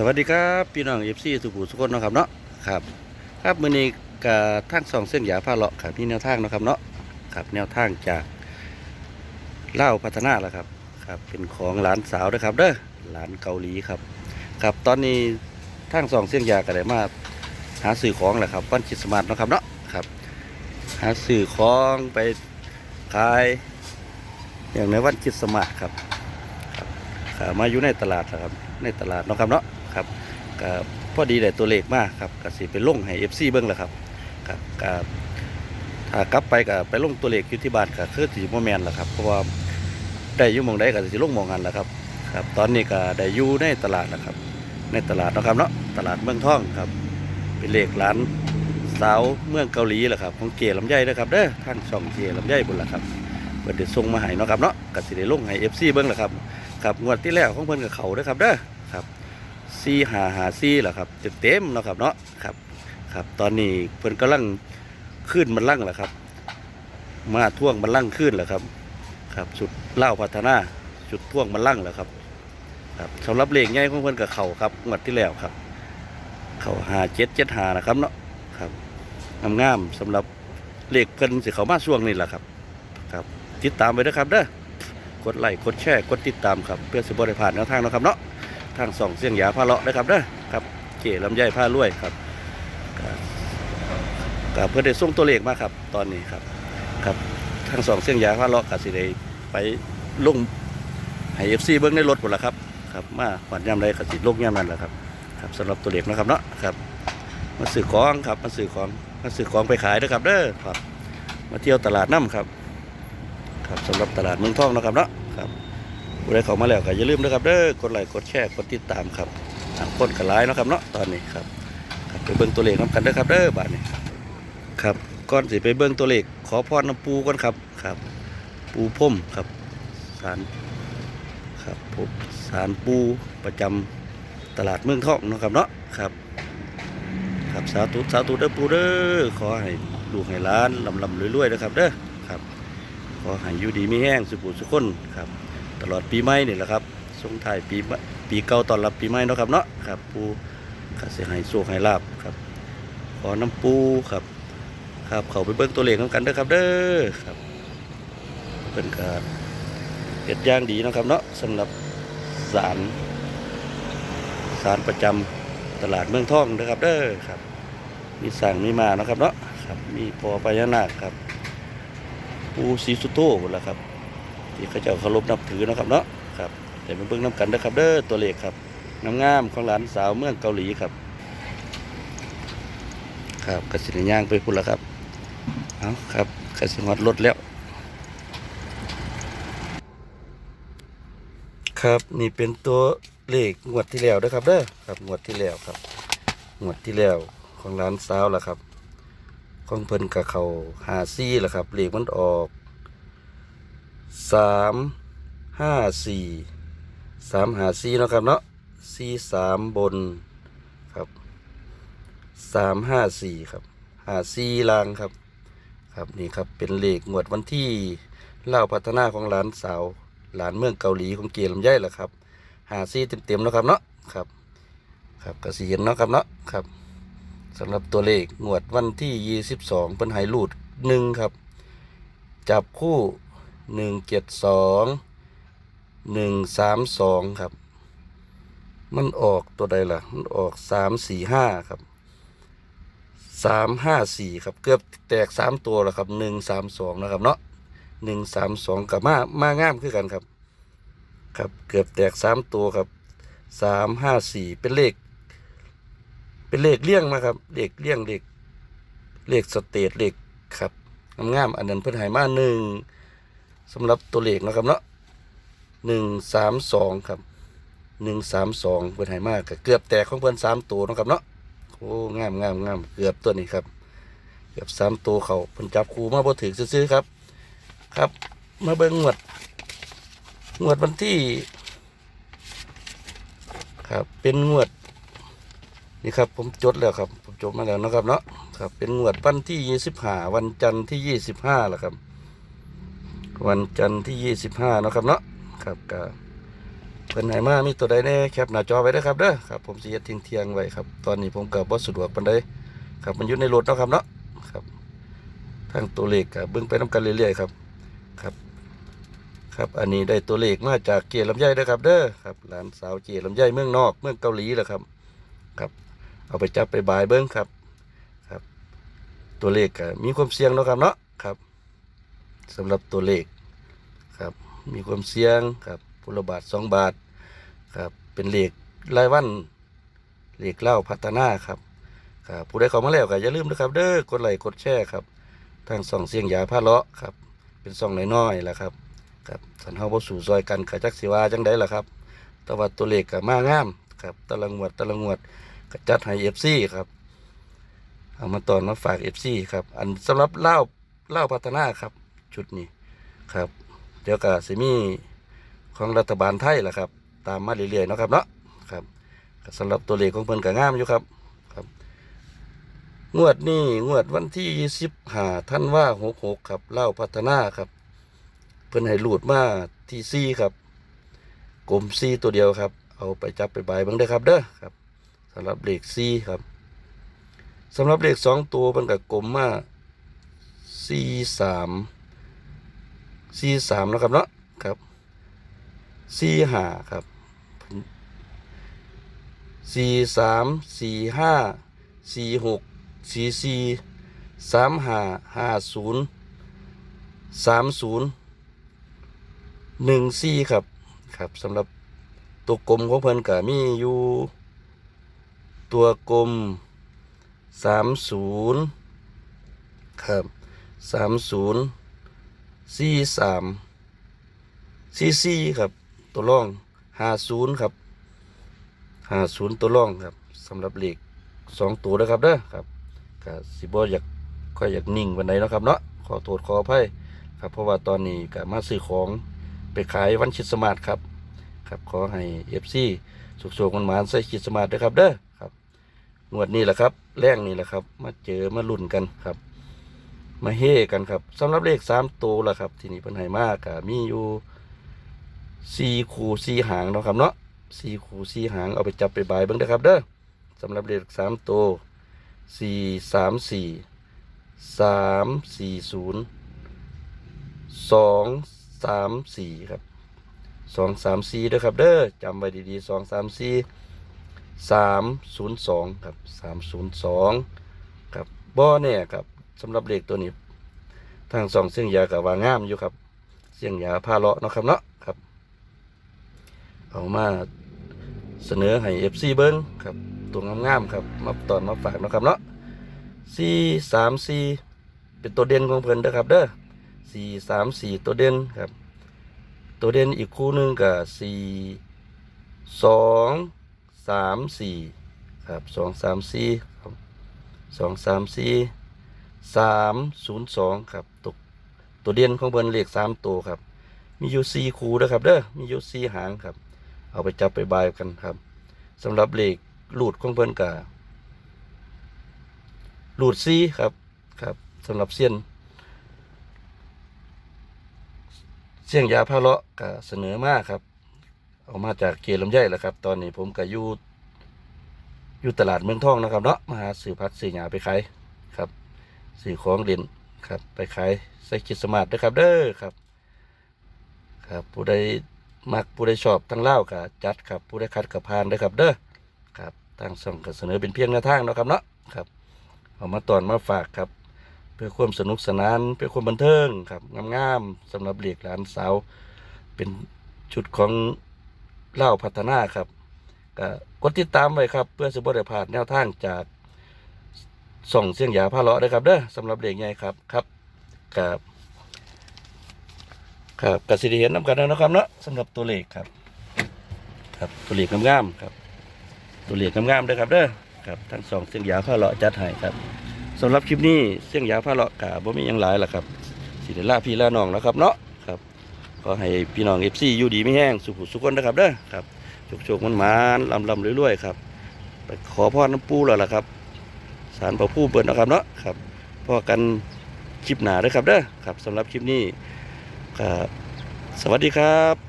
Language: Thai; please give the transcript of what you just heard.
สวัสดีครับพี่น้องเอฟซีสุขุสุขนนะครับเนาะครับครับมือนี้กับทางสองเส้นหยาผ้าเลาะครับนี่แนวทางนะครับเนาะครับแนวทางจากเล่าพัฒนาแล้วครับครับเป็นของหลานสาวนะครับเด้อหลานเกาหลีครับครับตอนนี้ทางสองเส้นหยาก็ได้มาหาสื่อของแหละครับวันคริดสต์มาสเนะครับเนาะครับหาสื่อของไปขายอย่างในวันคริดสต์มาสครับครับมาอยู่ในตลาดนะครับ ในตลาดนะครับเนาะ ครับก็พอดีได้ตัวเลขมากครับก็สิไปลงให้ FC เบิ่งแหละครับครับก็ถ้ากลับไปก็ไปลงตัวเลขอยู่ที่บ้านก็คือสิบ่แม่นล่ะครับเพราะว่าได้อยู่หม่องใดก็สิลงหม่องนั้นล่ะครับครับ ตอนนี้ก็ได้อยู่ในตลาดนะครับ ในตลาดเนาะครับเนาะตลาดเมืองทองครับ เป็นเลขร้านสาวเมืองเกาหลีแหละครับของเก๋ลำไยนะครับเด้อทางช่องเก๋ลำไยบุญละครับเพิ่นได้ส่งมาให้เนาะครับเนาะกสิได้ลงให้ FC เบิ่งแหละครับครับงวดที่แล้วของเพิ่นกับเขาเด้อครับเด้อครับ ซีหาหาซีเหรอครับเต็มเต็มๆเนาะครับเนาะครับครับ ตอนนี้เพิ่นกำลังขึ้นมันลั่งแหละครับ มาท่วงมันลั่งขึ้นแหละครับ ครับจุดเล่าพัฒนาจุดท่วงมันลั่งแหละครับ ครับสำหรับเลขใหญ่ของเพิ่นกับเขาครับงวดที่แล้วครับ เขาหาเจ็ดเจ็ดหานะครับเนาะครับงามๆสำหรับเลขเพิ่นสิเขามาช่วงนี้แหละครับ ครับ ติดตามไปด้วยครับเด้อกดไลค์กดแชร์กดติดตามครับ เพื่อสิบริผ่านแนวทางเนาะครับเนาะ ทางสองเสียงหยาพาเลาะนะครับเด้อครับเก๋ลำไยผ้ารวยครับก็ก็เพื่อได้ส่งตัวเลขมาครับ ตอนนี้ครับครับทางสองเสียงหยาพาเลาะกับสิได้ไปลงให้เอฟซีเบิ้งในรถหมดแล้วครับครับมาหวัดยามใดกับสิลงยามนั้นแหละครับครับสำหรับตัวเลขนะครับเนาะครับมาซื้อของครับมาซื้อของมาซื้อของไปขายด้วยครับเด้อครับ มาเที่ยวตลาดน้ำครับ ครับสำหรับตลาดเมืองทองนะครับเนาะครับ ผู้ใดเข้ามาแล้วก็อย่าลืมนะครับเด้อกดไลค์กดแชร์กดติดตามครับทางคนกันไลน์นาะครับเนาะตอนนี้ครับไปเบิ่งตัวเลขน้ำกันเด้อครับเด้อบาดนี้ครับก่อนสิไปเบิ่งตัวเลขขอพรน้ำปูก่อนครับครับ ปูพ่มครับสารครับผมสารปูประจำตลาดเมืองทองนะครับเนาะครับครับสาธุสาธุเด้อปูเด้อขอให้ลูกให้หล้านลำลำรวยๆนะครับเด้อครับขอให้อยู่ดีไม่แห้งสุขุสุขคนครับ ตลอดปีใหม่นี่แหละครับส่งท้ายปีปีเก่าตอนรับปีใหม่เนาะครับเนาะครับปูก็เสียให้โชคให้ลาบครับ ขอน้ำปูครับ ครับเขาไปเบิ่งตัวเลขกันเด้อครับเด้อครับเป็นการเฮ็ดย่างดีนะครับเนาะสำหรับศาลศาลประจำตลาดเมืองท่องเด้อครับเด้อครับ มีสั่งมีมาเนาะครับเนาะครับมีพอพญานาคครับปูสีสุโต้หมดแล้วครับ ที่เขาจ้าเคารพนับถือนะครับเนาะครับแต่มาเบิ่งน้ำกันนะครับเด้อตัวเลขครับน้ำงามของหลานสาวเมืองเกาหลีครับ ครับกระสินย่างไปพุ่นแล้วครับเอาครับกระสิฮอดรถแล้ว ครับนี่เป็นตัวเลขงวดที่แล้วนะครับเด้อครับงวดที่แล้วครับงวดที่แล้วของหลานสาวละครับ ของเพิ่นกับเขาหาซี่แหละครับเลขมันออก สามห้าสี่สามหาซี่นะครับเนาะสี่สามบนครับสามห้าสี่ครับหาซี่ลางครับ ครับนี่ครับเป็นเลขงวดวันที่เล่าพัฒนาของหลานสาวหลานเมืองเกาหลีของเกียรลำไยแหละครับหาซี่เต็มๆนะครับเนาะครับ ครับกระสีเห็นเนาะครับเนาะครับสำหรับตัวเลขงวดวันที่ 22เป็นไฮรูดหนึ่งครับ จับคู่ 172 132ครับ มันออกตัวใดล่ะ มันออก345ครับ354ครับ เกือบแตก3ตัวแล้วครับ132นะครับเนาะ132กับมา มาง่ามคือกันครับ ครับเกือบแตก3ตัวครับ354เป็นเลข เป็นเลขเลี่ยงมาครับ เลขเลี่ยงเลขเลขสเตทเลขครับงามๆอันนั้นเพิ่นหายมาหนึ่ง สำหรับตัวเลขนะครับเนาะหนึ่งสามสองครับหนึ่งสามสองเพิ่นหายมาก็เกือบแตกของเพิ่อนสามตัวนะครับเนาะโอ้งามงามงามเกือบตัวนี้ครับ เกือบสามตัวเขาเพิ่นจับคูมาบ่ถึงซื้อครับ ครับ มาเบิ่งงวดงวดวันที่ ครับ เป็นงวด นี่ครับ ผมจดแล้วครับผมจดมาแล้วนะครับเนาะครับ เป็นงวดวันที่ยี่สิบห้าวันจันทร์ที่ยี่สิบห้าแหละครับ วันจันทร์ที่ยี่สิบห้านาะครับเนาะครับก็เพิ่นให้มามีตัวใดแน่แคปหน้าจอไว้ด้อครับเด้อครับผมสิเฮ็ดทิ้งเที่ยงๆไว้ครับ ตอนนี้ผมก็บ่สะดวกปานใดครับมันอยู่ในรถเนาะครับเนาะครับทางตัวเลขก็เบิ่งไปนํกันเรื่อยๆครับครับ ครับอันนี้ได้ตัวเลขมาจากเกียร์ลำไยเด้ครับ เด้อครับหลานสาวเกียร์ลำไยเมืองนอกเมืองเกาหลีแหละครับครับเอาไปจับไปบายเบิ้งครับครับ ตัวเลขก็มีความเสี่ยงเนาะครับเนาะครับ สำหรับตัวเลขครับมีความเสี่ยงครับพุลบาทสองบาทครับเป็นเหลขรายวันเหลขเล่าพัฒนาครับครับผู้ใดเข้ามาแล้วก็อย่าลืมนะครับ เด้อกดไลค์กดแชร์ครับทางส่องเสียงยาผ้าเลาะครับ เป็นส่องน้อยๆแหละครับครับสันเฮาบ่สู่ซอยกันกะจักสิว่าจังไดล่ะครับแต่ว่าตัวเลขก็มางามครับตะละงวดตะละงวดก็จัดให้ FC ครับเอามาตอนมาฝาก FC ครับอันสำหรับเล่าเล่าพัฒนาครับ ชุดนี้ครับ เดี๋ยวก็สิมีของรัฐบาลไทยแหละครับ ตามมาเรื่อยๆนะครับเนาะครับสำหรับตัวเลขของเพิ่นก็งามอยู่ครับครับ งวดนี้งวดวันที่15ธันว่าคม66ครับเล่าพัฒนาครับ เพิ่นให้รูดมาที่ซีครับกลมซีตัวเดียวครับ เอาไปจับไปบายบ้างได้ครับเด้อครับสำหรับเลขซีครับสำหรับเลขสองตัวเพิ่นกับกลมมาซีสาม ซีสามนะครับเนาะครับซีห้าครับสี่สามสี่ห้าสี่หกสี่สี่สามห้าห้าศูนย์สามศูนย์หนึ่งซี่ครับครับสำหรับตัวกลมของเพิ่นก็มีอยู่ตัวกลมสามศูนย์ครับสามศูนย์ สี่สามสี่สี่ครับตัวร่องห้าศูนย์ครับห้าศูนย์ตัวร่องครับสำหรับเหลขสองตัวนะครับเด้อครับก็สิบอยากค่อยอยากนิ่งวันไหนนะครับเนาะขอโทษขออภัยครับเพราะว่าตอนนี้ก็มาซื้อของไปขายวันคริดสต์มาสครับครับขอให้เอฟซีสุกๆมันหมานใส่คริดสต์มาสด้วยครับเด้อครับงวดนี้แหละครับแรงนี่แหละครับ มาเจอมาลุ่นกันครับ มาเฮกันครับสำหรับเลขสามตัวละครับ ที่นี่เพิ่นให้มากกมีอยู่สี่คู่สี่หางเนาะครับเนาะสี่คู่สี่หางเอาไปจับไปบายเบิ่งเด้อครับ เด้อสำหรับเลขสามตัวสี่สามสี่สามสี่ศูนย์สองสามสี่ครับสองสามสี่เด้อครับ เด้อจำไว้ดีๆสองสามสี่สามศูนย์สองครับสามศูนย์สองครับบ่อเนี่ยครับ สำหรับเลขตัวนี้ ทางสองเสียงยากับว่างามอยู่ครับ เสียงยาพาเลาะเนาะครับเนาะครับ เอามาเสนอให้เอฟซีเบิ้งครับ ตัวงามๆครับมาตอนมาฝากเนาะครับเนาะสี่สามสี่เป็นตัวเด่นของเพิ่นเด้อครับเด้อสี่สามสี่ตัวเด่นครับ ตัวเด่นอีกคู่หนึ่งกับสี่สองสามสี่ครับสองสามสี่ครับสองสามสี่ สามศูนย์สองครับตัวตัวเด่นของเพิ่นเลขสามตัวครับ มีอยู่สี่คู่นะครับเด้อมีอยู่สี่หางครับ เอาไปจับไปบายกันครับสำหรับเลขหลุดของเพิ่นกะหลุดซีครับครับสำหรับเสี้ยนเสียงยาพาเลาะกะเสนอมาครับ เอามาจากเกลำไยแหละครับ ตอนนี้ผมก็อยู่อยู่ตลาดเมืองทองนะครับเนาะมาหาสื่อพักสื่อหยาไปขายคร สื่อของเด่นครับ ไปขายใส่คิดสมาร์ทด้วยครับ เด้อครับ ครับ ผู้ใดมักผู้ใดชอบทั้งเล่ากับจัดครับผู้ใดคัดกับพานเด้ครับ เด้อครับทางส่องก็เสนอเป็นเพียงแนวทางเนาะครับเนาะครับเอามาตอนมาฝากครับ เพื่อความสนุกสนานเพื่อความบันเทิงครับงามๆสำหรับเด็กหลานสาว เป็นชุดของเล่าพัฒนาครับก็กดติดตามไว้ครับ เพื่อสิบได้พลาดแนวทางจาก ส่องเสียงหยาพาเลาะเด้ครับเด้อสำหรับเด็กใหญ่ครับครับครับครับกสิได้เห็นนำกันแล้วนะครับเนาะสำหรับตัวเลขครับ ครับตัวเลขงามๆครับ ตัวเลขงามๆเด้อครับเด้อครับทั้งสองเสียงหยาผ้าเลาะจัดให้ครับสำหรับคลิปนี้เสียงหยาผ้าเลาะกะบ่มียังหลายล่ะครับสิได้ลาพี่ล่าน้องแล้วครับเนาะครับขอให้พี่น้อง FC อยู่ดีไม่แห้งสุขสุขคนนะครับเด้อครับโชคๆมันมันๆลำๆรวยๆครับไปขอพรน้ำปูแล้วล่ะครับ สารประผู้เปิดนะครับเนาะครับพอกันคลิปหนาเด้อครับเด้อครับสำหรับคลิปนี้ครับสวัสดีครับ